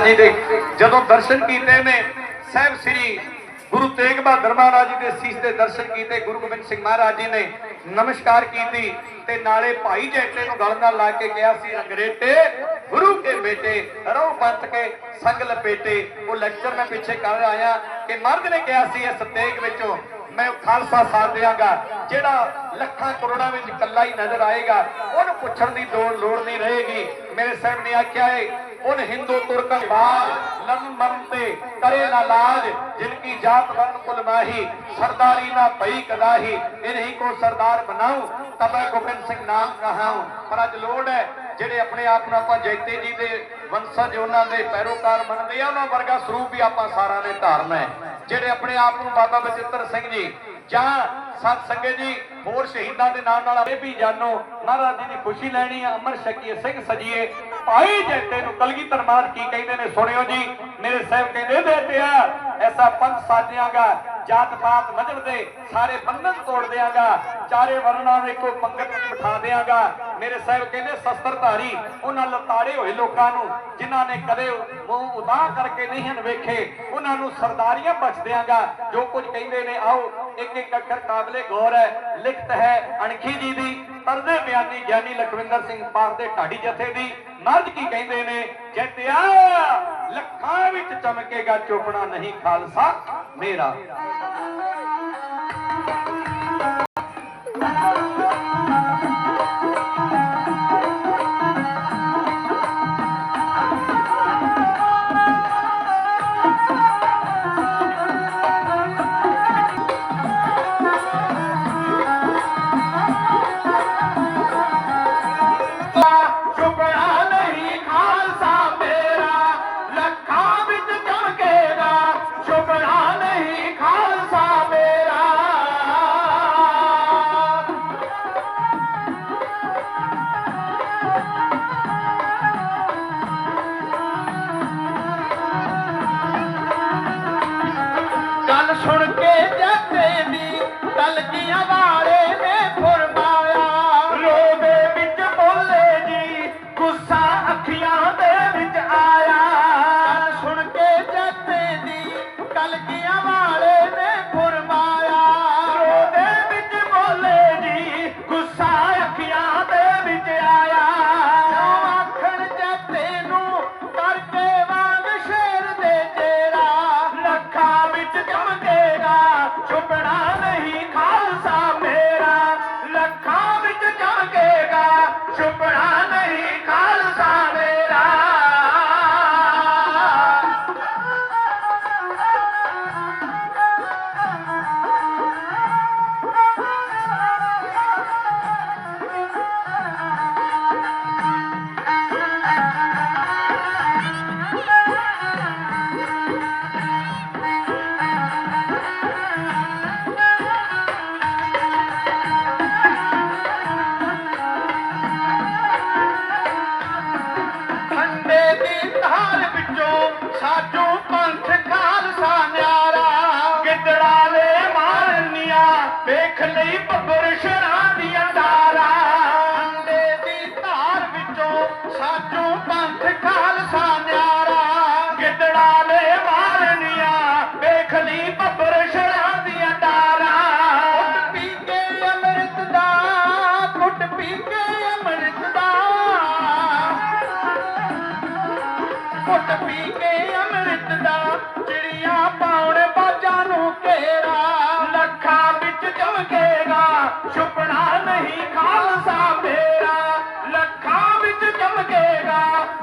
ਜੀ ਦੇ ਜਦੋਂ ਦਰਸ਼ਨ ਕੀਤੇ ਨੇ, ਸਹਿਬ ਸ੍ਰੀ ਗੁਰੂ ਤੇਗ ਬਹਾਦਰ ਮਹਾਰਾਜ ਜੀ ਦੇ ਸੀਸ ਦੇ ਦਰਸ਼ਨ ਕੀਤੇ, ਗੁਰੂ ਗੋਬਿੰਦ ਸਿੰਘ ਮਹਾਰਾਜ ਜੀ ਨੇ ਨਮਸਕਾਰ ਕੀਤੀ ਤੇ ਨਾਲੇ ਭਾਈ ਜੈਟੇ ਨੂੰ ਗਲ ਨਾਲ ਲਾ ਕੇ ਕਿਹਾ ਸੀ, ਅੰਗਰੇਟੇ, ਗੁਰੂ ਕੇ ਬੇਟੇ, ਰਹੋ ਪੰਥ ਕੇ ਸੰਗ ਲਪੇਟੇ। ਉਹ ਲੈਕਚਰ ਮੈਂ ਪਿੱਛੇ ਕਰ ਆਇਆ ਕਿ ਮਰਦ ਨੇ ਕਿਹਾ ਸੀ, ਇਸ ਤੇਗ ਵਿੱਚੋਂ ਮੈਂ ਖਾਲਸਾ ਸਾਥ ਦਿਆਂਗਾ, ਜਿਹੜਾ ਲੱਖਾਂ ਕਰੋੜਾਂ ਵਿੱਚ ਇਕੱਲਾ ਹੀ ਨਜ਼ਰ ਆਏਗਾ, ਉਹਨੂੰ ਪੁੱਛਣ ਦੀ ਲੋੜ ਲੋੜ ਨਹੀਂ ਰਹੇਗੀ। ਮੇਰੇ ਸਾਹਿਬ ਨੇ ਆਖਿਆ ਹੈ ਉਨ ਹਿੰਦੂ ਤੁਰਕ ਬਾਜ ਲਨ ਮਰਨ ਤੇ ਕਰੇ ਨਾ ਲਾਜ ਜਿਨ ਕੀ ਜਾਤ ਵਰਨ ਕੁਲ ਮਾਹੀ ਸਰਦਾਰੀ ਨਾ ਭਈ ਕਦਾਹੀ ਇਨਹੀ ਕੋ ਸਰਦਾਰ ਬਣਾਉ ਤਬੈ ਗੋਬਿੰਦ ਸਿੰਘ ਨਾਮ ਕਹਾਉ ਪਰ ਅੱਜ ਜਿਹੜੇ ਆਪਣੇ ਆਪ ਨੂੰ ਆਪਾਂ ਜੈਤੇ ਜੀ ਦੇ ਵੰਸ਼ਜ ਉਹਨਾਂ ਦੇ ਪੈਰੋਕਾਰ ਮੰਨਦੇ ਆ ਉਹਨਾਂ ਵਰਗਾ ਸਰੂਪ ਵੀ ਆਪਾਂ ਸਾਰਿਆਂ ਨੇ ਧਾਰਨਾ ਹੈ ਜਿਹੜੇ ਆਪਣੇ ਆਪ ਨੂੰ ਬਾਬਾ ਬਚਿੱਤਰ ਸਿੰਘ ਜੀ ਜਾਂ ਸਤ ਸੰਗਤ ਜੀ ਹੋਰ ਸ਼ਹੀਦਾਂ ਦੇ ਨਾਮ ਨਾਲ ਇਹ ਵੀ ਜਾਣੋ ਮਹਾਰਾਜ ਜੀ ਦੀ ਖੁਸ਼ੀ ਲੈਣੀ ਹੈ ਅਮਰ ਸ਼ਕੀਏ ਸਿੰਘ ਸਜੀਏ ਭਾਈ ਜੈਤੇ ਨੂੰ ਕਲਗੀਧਰ ਮਹਾਰਾਜ ਕੀ ਕਹਿੰਦੇ ਨੇ, ਸੁਣਿਓ ਜੀ, ਮੇਰੇ ਸਾਹਿਬ ਕਹਿੰਦੇ ਬੇਟਿਆ ਐਸਾ ਪੰਥ ਸਾਜਿਆਗਾ, ਜਾਤ ਪਾਤ ਮਜਬ ਦੇ ਸਾਰੇ ਬੰਧਨ ਤੋੜ ਦਿਆਂਗਾ, ਚਾਰੇ ਵਰਣਾਂ ਦੇ ਇੱਕੋ ਪੰਗਤ ਬਿਠਾ ਦਿਆਂਗਾ। ਮੇਰੇ ਸਾਹਿਬ ਕਹਿੰਦੇ, ਸ਼ਸਤਰਧਾਰੀ, ਉਹਨਾਂ ਲਤਾੜੇ ਹੋਏ ਲੋਕਾਂ ਨੂੰ, ਜਿਨ੍ਹਾਂ ਨੇ ਕਦੇ ਮੂੰਹ ਉਦਾਹ ਕਰਕੇ ਨਹੀਂ ਹਨ ਵੇਖੇ, ਉਹਨਾਂ ਨੂੰ ਸਰਦਾਰੀਆਂ ਬਖਸ਼ ਦਿਆਂਗਾ। ਜੋ ਕੁਝ ਕਹਿੰਦੇ ਨੇ, ਆਓ, ਇੱਕ ਇੱਕ ਅੱਖਰ ਕਾਬਲੇ ਗੌਰ ਹੈ, ਲਿਖਤ ਹੈ ਅਣਖੀ ਜੀ ਦੀ ਤਰਜ਼ੇ ਬਿਆਨੀ ਗਿਆਨੀ ਲਖਵਿੰਦਰ ਸਿੰਘ ਪਾਰ ਦੇ ਢਾਡੀ ਜਥੇ ਦੀ। ਮਰਦ ਕੀ ਕਹਿੰਦੇ ਨੇ? ਜੈਤਿਆ ਲੱਖਾਂ ਵਿੱਚ ਚਮਕੇਗਾ ਚੋਪੜਾ ਨਹੀਂ ਖਾਲਸਾ ਮੇਰਾ। ਸ਼ੁਕਰਾ ਸੁਣ ਕੇ ਜੱਟੇ ਦੀ ਕਲਗੀਆਂ ਵਾਲੇ ਚਮਕੇਗਾ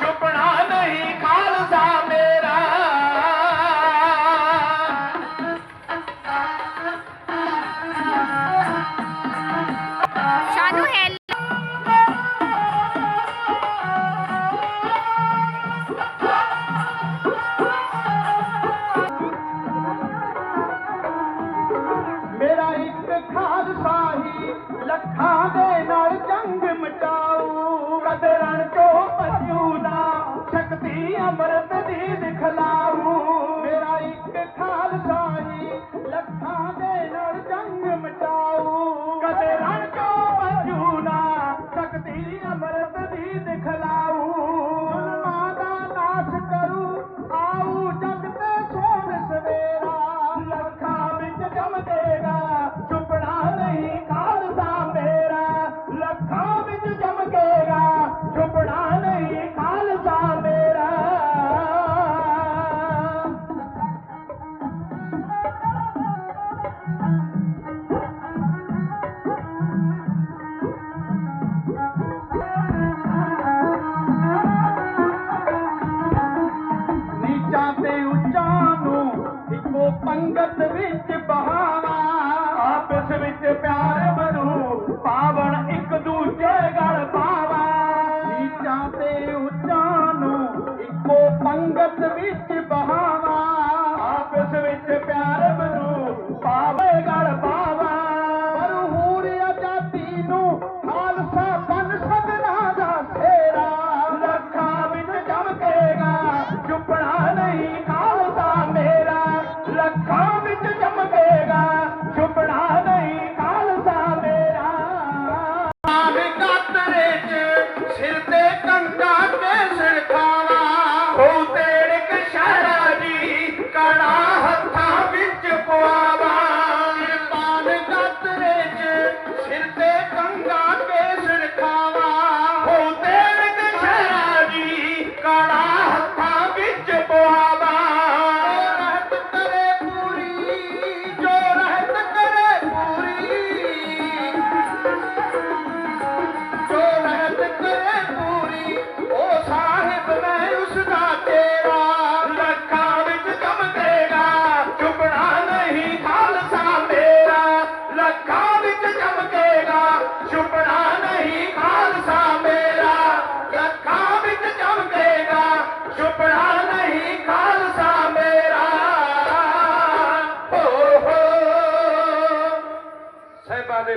ਛੁਪਣਾ ਨਹੀਂ ਖਾਲਸਾ ਮੇਰਾ। ਸ਼ਾਨੂ ਹੈ ਮੇਰਾ ਇੱਕ ਖਾਲਸਾ ਹੀ ਲੱਖਾਂ ਦੇ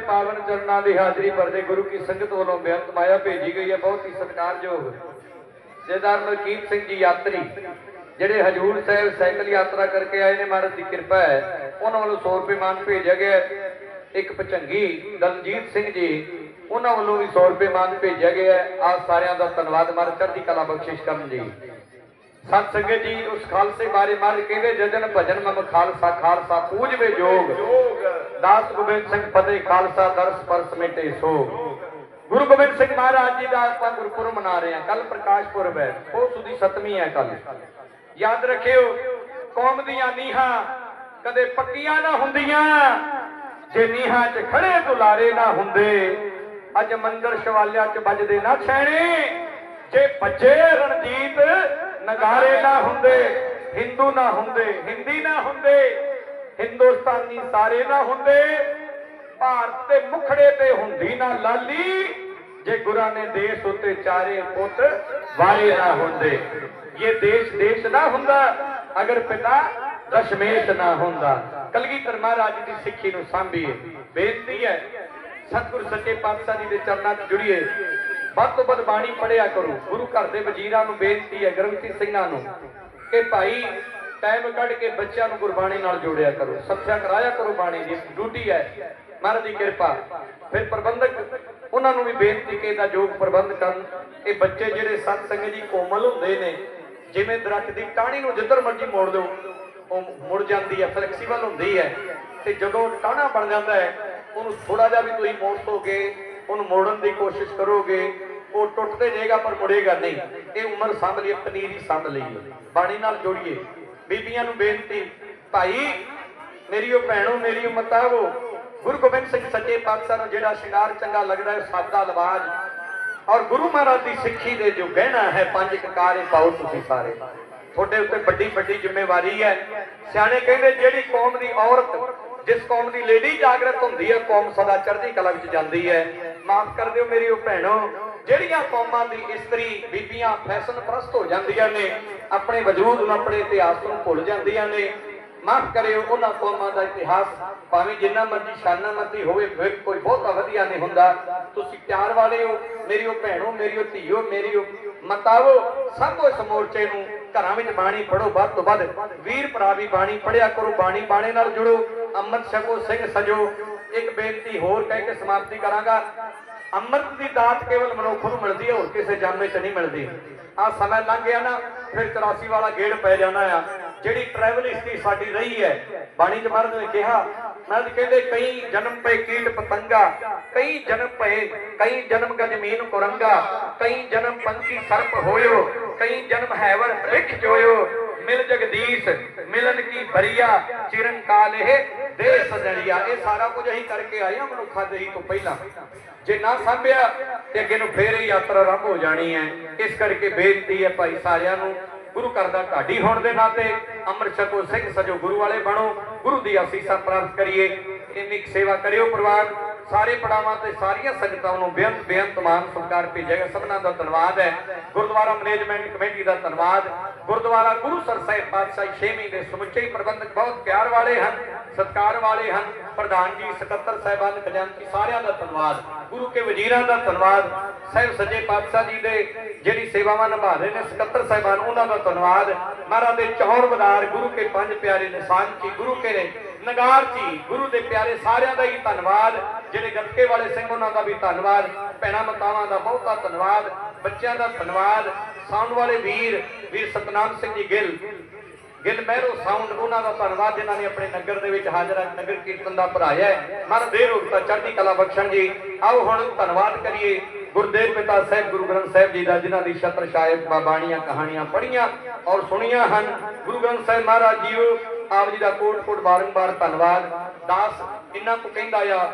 ਸਾਹਿਬਾਂ ਦੇ ਪਾਵਨ ਚਰਨਾਂ ਦੀ ਹਾਜ਼ਰੀ ਭਰਦੇ ਗੁਰੂ ਕੀ ਸੰਗਤ ਵੱਲੋਂ ਬੇਅੰਤ ਮਾਇਆ ਭੇਜੀ ਗਈ ਹੈ, ਬਹੁਤ ਹੀ ਸਤਿਕਾਰਯੋਗ। ਜੇਦਾਰ ਮਲਕੀਤ ਸਿੰਘ ਜਿਹੜੇ ਹਜੂਰ ਸਾਹਿਬ ਸਾਈਕਲ ਯਾਤਰਾ ਕਰਕੇ ਆਏ ਨੇ, ਮਹਾਰਾਜ ਦੀ ਕਿਰਪਾ ਹੈ, ਉਹਨਾਂ ਵੱਲੋਂ 100 ਰੁਪਏ ਮਾਨ ਭੇਜਿਆ ਗਿਆ ਇੱਕ ਪਚੰਗੀ ਦਲਜੀਤ ਸਿੰਘ ਜੀ, ਉਹਨਾਂ ਵੱਲੋਂ ਵੀ 100 ਰੁਪਏ ਮਾਨ ਭੇਜਿਆ ਗਿਆ ਆਪ ਸਾਰਿਆਂ ਦਾ ਧੰਨਵਾਦ, ਮਹਾਰਾਜ ਚੜ੍ਹਦੀ ਕਲਾ ਬਖਸ਼ਿਸ਼ ਕਰਨ ਜੀ। ਸਤ ਸੰਗਤ ਜੀ, ਉਸ ਖਾਲਸੇ ਬਾਰੇ ਮਹਾਰਾਜ ਕਹਿੰਦੇ ਜਜਨ? ਭਜਨ ਮਮ ਖਾਲਸਾ ਖਾਲਸਾ ਪੂਜਵੇ ਜੋਗ। ਦਾਸ ਗੋਬਿੰਦ ਸਿੰਘ ਫਤਿਹ ਖਾਲਸਾ, ਦਰਸ ਪਰਸ ਮਿਟੇ ਸੋ ਗੁਰੂ ਗੋਬਿੰਦ ਸਿੰਘ ਮਹਾਰਾਜ ਜੀ ਦਾ ਆਪਾਂ ਗੁਰਪੁਰਬ ਮਨਾ ਰਹੇ ਹਾਂ। ਕੱਲ ਪ੍ਰਕਾਸ਼ ਪੁਰਬ ਹੈ। ਉਹ ਸੁਦੀ ਸਤਵੀਂ ਹੈ ਕੱਲ ਯਾਦ ਰੱਖਿਓ, ਕੌਮ ਦੀਆਂ ਨੀਹਾਂ ਕਦੇ ਪੱਕੀਆਂ ਨਾ ਹੁੰਦੀਆਂ, ਜੇ ਨੀਹਾਂ 'ਚ ਖੜੇ ਦੁਲਾਰੇ ਨਾ ਹੁੰਦੇ, ਅੱਜ ਮੰਦਰ ਸ਼ਵਾਲਿਆਂ 'ਚ ਵੱਜਦੇ ਨਾ ਛੈਣੇ, ਜੇ ਬੱਜੇ ਰਣਜੀਤ ਨਗਾਰੇ ਨਾ ਹੁੰਦੇ, ਹਿੰਦੂ ਨਾ ਹੁੰਦੇ, ਹਿੰਦੀ ਨਾ ਹੁੰਦੇ, ਹਿੰਦੁਸਤਾਨੀ ਸਾਰੇ ਨਾ ਹੁੰਦੇ, ਭਾਰਤ ਦੇ ਮੁਖੜੇ ਤੇ ਹੁੰਦੀ ਨਾ ਲਾਲੀ, ਜੇ ਗੁਰਾਂ ਨੇ ਦੇਸ਼ ਉੱਤੇ ਚਾਰੇ ਪੁੱਤ ਵਾਰੇ ਨਾ ਹੁੰਦੇ। ਇਹ ਦੇਸ਼ ਦੇਸ਼ ਨਾ ਹੁੰਦਾ, ਅਗਰ ਪਿਤਾ ਦਸ਼ਮੇਸ਼ ਨਾ ਹੁੰਦਾ। ਕਲਗੀਧਰ ਮਹਾਰਾਜ ਦੀ ਸਿੱਖੀ ਨੂੰ ਸਾਂਭੀਏ। ਬੇਨਤੀ ਹੈ, ਸਤਿਗੁਰ ਸੱਚੇ ਪਾਤਸ਼ਾਹ ਜੀ ਦੇ ਚਰਨਾਂ 'ਚ ਜੁੜੀਏ। ਵੱਧ ਤੋਂ ਵੱਧ ਬਾਣੀ ਪੜਿਆ ਕਰੋ। ਗੁਰੂ ਘਰ ਦੇ ਵਜ਼ੀਰਾਂ ਨੂੰ ਬੇਨਤੀ ਹੈ ਗਰਮਤੀ ਸਿੰਘਾਂ ਨੂੰ, ਕਿ ਭਾਈ ਟਾਈਮ ਕੱਢ ਕੇ ਬੱਚਿਆਂ ਨੂੰ ਗੁਰਬਾਣੀ ਨਾਲ ਜੋੜਿਆ ਕਰੋ। ਸੱਚਾ ਕਰਾਇਆ ਕਰੋ ਬਾਣੀ ਦੀ। ਡਿਊਟੀ ਹੈ। ਮਹਾਰਾਜ ਦੀ ਕਿਰਪਾ। ਫਿਰ ਪ੍ਰਬੰਧਕ, ਉਹਨਾਂ ਨੂੰ ਵੀ ਬੇਨਤੀ ਕਿ ਇਹਦਾ ਯੋਗ ਪ੍ਰਬੰਧ ਕਰਨ। ਇਹ ਬੱਚੇ ਜਿਹੜੇ ਸਤ ਸੰਗਤ ਜੀ ਕੋਮਲ ਹੁੰਦੇ ਨੇ, ਜਿਵੇਂ ਦਰਖਤ ਦੀ ਟਾਹਣੀ ਨੂੰ ਜਿੱਧਰ ਮਰਜ਼ੀ ਮੋੜ ਦਿਓ, ਉਹ ਮੁੜ ਜਾਂਦੀ ਹੈ ਫਲੈਕਸੀਬਲ ਹੁੰਦੀ ਹੈ। ਤੇ ਜਦੋਂ ਟਾਹਣਾ ਬਣ ਜਾਂਦਾ ਹੈ, ਉਹਨੂੰ ਥੋੜਾ ਜਿਹਾ ਵੀ ਤੁਸੀਂ ਮੋੜ ਦੋਗੇ ਉਹਨੂੰ ਮੋੜਨ ਦੀ ਕੋਸ਼ਿਸ਼ ਕਰੋਗੇ, ਉਹ ਟੁੱਟਦੇ ਜਾਏਗਾ ਪਰ ਮੁੜੇਗਾ ਨਹੀਂ। ਇਹ ਉਮਰ ਸੰਭ ਲਈ, ਪਨੀਰੀ ਸੰਭ ਲਈ ਬਾਣੀ ਨਾਲ ਜੋੜੀਏ। ਬੀਬੀਆਂ ਨੂੰ ਬੇਨਤੀ, ਭਾਈ, ਮੇਰੀ ਉਹ ਭੈਣੋ, ਮੇਰੀ ਮਤਾਵੋ, ਗੁਰੂ ਗੋਬਿੰਦ ਸਿੰਘ ਸੱਚੇ ਪਾਤਸ਼ਾਹ ਨੂੰ ਜਿਹੜਾ ਸ਼ਿੰਗਾਰ ਚੰਗਾ ਲੱਗਦਾ ਹੈ ਸਾਦਾ ਲਵਾਜ। ਔਰ ਗੁਰੂ ਮਹਾਰਾਜ ਦੀ ਸਿੱਖੀ ਦੇ ਜੋ ਗਹਿਣਾ ਹੈ, ਪੰਜ ਕਕਾਰੇ ਪਾਓ ਤੁਸੀਂ ਸਾਰੇ। ਤੁਹਾਡੇ ਉੱਤੇ ਵੱਡੀ ਵੱਡੀ ਜ਼ਿੰਮੇਵਾਰੀ ਹੈ। ਸਿਆਣੇ ਕਹਿੰਦੇ, ਜਿਹੜੀ ਕੌਮ ਦੀ ਔਰਤ ਜਿਸ ਕੌਮ ਦੀ ਲੇਡੀ ਜਾਗਰਤ ਹੁੰਦੀ ਹੈ ਕੌਮ ਸਦਾ ਚੜ੍ਹਦੀ ਕਲਾ ਵਿੱਚ ਜਾਂਦੀ ਹੈ। ਮਾਫ ਕਰ ਦਿਓ ਮੇਰੀ ਉਹ ਭੈਣੋ, ਜਿਹੜੀਆਂ ਕੌਮਾਂ ਦੀ ਇਸਤਰੀ ਬੀਬੀਆਂ ਫੈਸ਼ਨ ਪ੍ਰਸਤ ਹੋ ਜਾਂਦੀਆਂ ਨੇ, ਆਪਣੇ ਵਜੂਦ ਨੂੰ ਆਪਣੇ ਇਤਿਹਾਸ ਨੂੰ ਭੁੱਲ ਜਾਂਦੀਆਂ ਨੇ। ਮਾਫ ਕਰਿਓ, ਉਹਨਾਂ ਕੌਮਾਂ ਦਾ ਇਤਿਹਾਸ, ਭਾਵੇਂ ਜਿੰਨਾ ਮਰਜ਼ੀ ਸ਼ਾਨਾਮਤੀ ਹੋਵੇ, ਫਿਰ ਕੋਈ ਬਹੁਤਾ ਵਧੀਆ ਨਹੀਂ ਹੁੰਦਾ। ਤੁਸੀਂ ਪਿਆਰ ਵਾਲੇ ਹੋ ਮੇਰੀ ਉਹ ਭੈਣੋ ਮੇਰੀ ਉਹ ਧੀਓ ਮੇਰੀ ਉਹ ਮਤਾਵੋ, ਸਭ ਇਸ ਮੋਰਚੇ ਨੂੰ ਘਰਾਂ ਵਿੱਚ ਬਾਣੀ ਪੜੋ ਵੱਧ ਤੋਂ ਵੱਧ ਵੀਰ ਭਰਾ ਵੀ ਬਾਣੀ ਪੜਿਆ ਕਰੋ, ਬਾਣੀ ਬਾਣੇ ਨਾਲ ਜੁੜੋ। ਅੰਮ੍ਰਿਤ ਛਕੋ, ਸਿੰਘ ਸਜੋ। ਇੱਕ ਬੇਨਤੀ ਹੋਰ ਕਹਿ ਕੇ ਸਮਾਪਤੀ ਕਰਾਂਗਾ। ਅੰਮ੍ਰਿਤ ਦੀ ਦਾਤ ਕੇਵਲ ਮਨੁੱਖ ਨੂੰ ਮਿਲਦੀ ਹੈ, ਹੋਰ ਕਿਸੇ ਜਾਮੇ 'ਚ ਨਹੀਂ ਮਿਲਦੀ। ਆ ਸਮਾਂ ਲੰਘ ਗਿਆ ਨਾ, ਫਿਰ 84 ਵਾਲਾ ਗੇੜ ਪੈ ਜਾਣਾ ਆ। ਜਿਹੜੀ ਟਰੈਵਲ ਹਿਸਟਰੀ ਸਾਡੀ ਰਹੀ ਹੈ, ਬਾਣੀ ਚ ਮਹਾਰਾਜ ਨੇ ਕਿਹਾ, ਮਹਾਰਾਜ ਕਹਿੰਦੇ, ਕਈ ਜਨਮ ਪਏ ਕੀਟ ਪਤੰਗਾ, ਕਈ ਜਨਮ ਪਏ, ਕਈ ਜਨਮ ਗਜਮੀਨ ਕੁਰੰਗਾ, ਕਈ ਜਨਮ ਪੰਛੀ ਸਰਪ ਹੋਇਓ, ਕਈ ਜਨਮ ਹੈਵਰ ਬ੍ਰਿਖ ਜੋਇਓ ਮਿਲ ਜਗਦੀਸ਼, ਮਿਲਨ ਕੀ ਬਰੀਆ ਚਿਰਨ ਕਾਲ ਇਹ ਦੇ ਸਜਣੀਆ ਇਹ ਸਾਰਾ ਕੁਝ ਅਸੀਂ ਕਰਕੇ ਆਏ ਹਾਂ ਮਨੁੱਖਾ ਦੇਹੀ ਤੋਂ ਪਹਿਲਾਂ। ਜੇ ਨਾ ਸੰਭਿਆ, ਤੇ ਅੱਗੇ ਨੂੰ ਫੇਰ ਇਹ ਯਾਤਰਾ ਆਰੰਭ ਹੋ ਜਾਣੀ ਹੈ। ਇਸ ਕਰਕੇ ਬੇਨਤੀ ਹੈ ਭਾਈ ਸਾਰਿਆਂ ਨੂੰ, ਗੁਰੂ ਘਰ ਦਾ ਢਾਡੀ ਹੋਣ ਦੇ ਨਾਤੇ ਅੰਮ੍ਰਿਤ ਛਕੋ ਸਿੰਘ ਸਜੋ ਗੁਰੂ ਵਾਲੇ ਬਣੋ। ਗੁਰੂ ਦੀ ਅਸੀਸਾਂ ਪ੍ਰਾਪਤ ਕਰੀਏ। ਇੰਨੀ ਸੇਵਾ ਕਰਿਓ ਪਰਿਵਾਰ। ਸਾਰੇ ਪੜਾਵਾਂ ਤੇ ਸਾਰੀਆਂ ਸੰਗਤਾਂ ਨੂੰ ਬੇਅੰਤ ਬੇਅੰਤ ਮਾਨ ਸਤਿਕਾਰ ਭੇਜਿਆ ਸਭਨਾਂ ਦਾ ਧੰਨਵਾਦ ਹੈ। ਗੁਰਦੁਆਰਾ ਮੈਨੇਜਮੈਂਟ ਕਮੇਟੀ ਦਾ ਧੰਨਵਾਦ। ਗੁਰਦੁਆਰਾ ਗੁਰੂਸਰ ਸਾਹਿਬ ਪਾਤਸ਼ਾਹੀ ਛੇਵੀਂ ਦੇ ਸਮੁੱਚੇ ਪ੍ਰਬੰਧਕ ਬਹੁਤ ਪਿਆਰ ਵਾਲੇ ਹਨ, ਸਤਿਕਾਰ ਵਾਲੇ ਹਨ। ਪ੍ਰਧਾਨ ਜੀ, ਸਕੱਤਰ ਸਾਹਿਬਾਨ ਖਜ਼ਾਨਚੀ ਸਾਰਿਆਂ ਦਾ ਧੰਨਵਾਦ। ਗੁਰੂ ਕੇ ਵਜ਼ੀਰਾਂ ਦਾ ਧੰਨਵਾਦ। ਸਾਹਿਬ ਸੱਜੇ ਪਾਤਸ਼ਾਹ ਜੀ ਦੇ ਜਿਹੜੀ ਸੇਵਾਵਾਂ ਨਿਭਾ ਰਹੇ ਨੇ, ਸਕੱਤਰ ਸਾਹਿਬਾਨ, ਉਹਨਾਂ ਦਾ ਧੰਨਵਾਦ। ਮਹਾਰਾਜ ਦੇ ਚੌਰ ਬਦਾਰ ਗੁਰੂ ਕੇ ਪੰਜ ਪਿਆਰੇ ਨਿਸ਼ਾਨ ਕੀ ਗੁਰੂ ਕੇ ਨੇ ਨਗਾਰ ਜੀ, ਗੁਰੂ ਦੇ ਪਿਆਰੇ ਸਾਰਿਆਂ ਦਾ ਹੀ ਧੰਨਵਾਦ। ਜਿਹੜੇ ਗੱਤਕੇ ਵਾਲੇ ਸਿੰਘ, ਉਹਨਾਂ ਦਾ ਵੀ ਧੰਨਵਾਦ। ਭੈਣਾਂ ਮਾਤਾਵਾਂ ਦਾ ਬਹੁਤਾ ਧੰਨਵਾਦ। ਬੱਚਿਆਂ ਦਾ ਧੰਨਵਾਦ। ਸਾਊਂਡ ਵਾਲੇ ਵੀਰ ਵੀਰ ਸਤਨਾਮ ਸਿੰਘ ਜੀ ਗਿੱਲ। ਗਿੱਲ ਮਹਿਰੋ ਸਾਊਂਡ, ਉਹਨਾਂ ਦਾ ਧੰਨਵਾਦ, ਜਿਨ੍ਹਾਂ ਨੇ ਆਪਣੇ ਨਗਰ ਦੇ ਵਿੱਚ ਹਾਜ਼ਰ ਨਗਰ ਕੀਰਤਨ ਦਾ ਭਰਾਇਆ ਹੈ। ਮਨ ਦੇ ਰੂਪ ਚੜ੍ਹਦੀ ਕਲਾ ਬਖਸ਼ਣ ਜੀ। ਆਓ ਹੁਣ ਧੰਨਵਾਦ ਕਰੀਏ ਗੁਰਦੇਵ ਪਿਤਾ ਸਾਹਿਬ, ਗੁਰੂ ਗ੍ਰੰਥ ਸਾਹਿਬ ਜੀ ਦਾ, ਜਿਨ੍ਹਾਂ ਦੀ ਛਤਰ ਸ਼ਾਇਦ ਬਾਣੀਆਂ, ਕਹਾਣੀਆਂ ਪੜ੍ਹੀਆਂ ਔਰ ਸੁਣੀਆਂ ਹਨ। ਗੁਰੂ ਗ੍ਰੰਥ ਸਾਹਿਬ ਮਹਾਰਾਜ ਜੀਓ ਆਪ ਜੀ ਦਾ ਕੋਟ ਕੋਟ ਬਾਰੰਬਾਰ ਧੰਨਵਾਦ। ਦਾਸ ਇੰਨਾ ਕੁ ਕਹਿੰਦਾ ਆ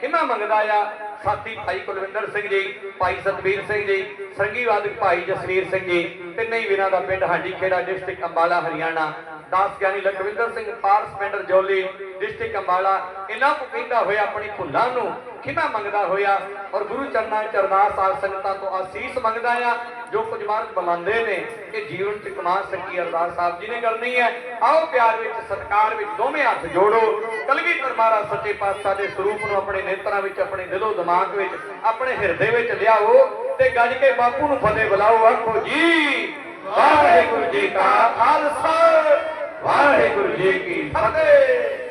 ਕਿੰਨਾ ਮੰਗਦਾ ਆ, ਸਾਥੀ ਭਾਈ ਕੁਲਵਿੰਦਰ ਸਿੰਘ ਜੀ, ਭਾਈ ਸਤਵੀਰ ਸਿੰਘ ਜੀ ਸੰਗੀ ਭਾਈ ਜਸਵੀਰ ਸਿੰਘ ਜੀ ਤਿੰਨੇ ਹੀ ਵੀਰਾਂ ਦਾ ਪਿੰਡ ਹਾਂਡੀ ਖੇੜਾ ਡਿਸਟ੍ਰਿਕਟ ਅੰਬਾਲਾ, ਹਰਿਆਣਾ। ਦਾਸ ਗਿਆਨੀ ਲਖਵਿੰਦਰ ਸਿੰਘ ਪਾਰਸ ਪਿੰਡ ਜੋਲੀ, ਡਿਸਟ੍ਰਿਕਟ ਅੰਬਾਲਾ। ਇਹਨਾਂ ਨੂੰ ਕਹਿੰਦਾ ਹੋਇਆ ਆਪਣੀ ਭੁੱਲਾਂ ਨੂੰ ਕਿੰਨਾ ਮੰਗਦਾ ਹੋਇਆ ਔਰ ਗੁਰੂ ਚਰਨਾਂ ਚ ਅਰਦਾਸ ਸੰਗਤਾਂ ਤੋਂ ਆਸੀਸ ਮੰਗਦਾ ਆ। ਜੋ ਕੁਝ ਮਹਾਰਾਜ ਬੁਲਾਉਂਦੇ ਨੇ ਕਿ ਜੀਵਨ ਚ ਕਮਾ ਸਕੀ ਅਰਦਾਸ ਸਾਹਿਬ ਜੀ ਨੇ ਕਰਨੀ ਹੈ, ਆਓ ਪਿਆਰ ਵਿੱਚ, ਸਤਕਾਰ ਵਿੱਚ ਦੋਵੇਂ ਹੱਥ ਜੋੜੋ। ਕਲਗੀਧਰ ਮਹਾਰਾਜ ਸੱਚੇ ਪਾਤਸ਼ਾਹ ਦੇ ਸਰੂਪ ਨੂੰ ਆਪਣੇ ਨੇਤਰਾਂ ਵਿੱਚ, ਆਪਣੇ ਦਿਲੋਂ ਦਿਮਾਗ ਵਿੱਚ, ਆਪਣੇ ਹਿਰਦੇ ਵਿੱਚ ਲਿਆਓ ਤੇ ਗੱਜ ਕੇ ਬਾਪੂ ਨੂੰ ਫਤਿਹ ਬੁਲਾਓ, ਆਖੋ ਜੀ, ਵਾਹਿਗੁਰੂ ਜੀ ਕਾ ਖਾਲਸਾ, ਵਾਹਿਗੁਰੂ ਜੀ ਕੀ ਫਤਿਹ।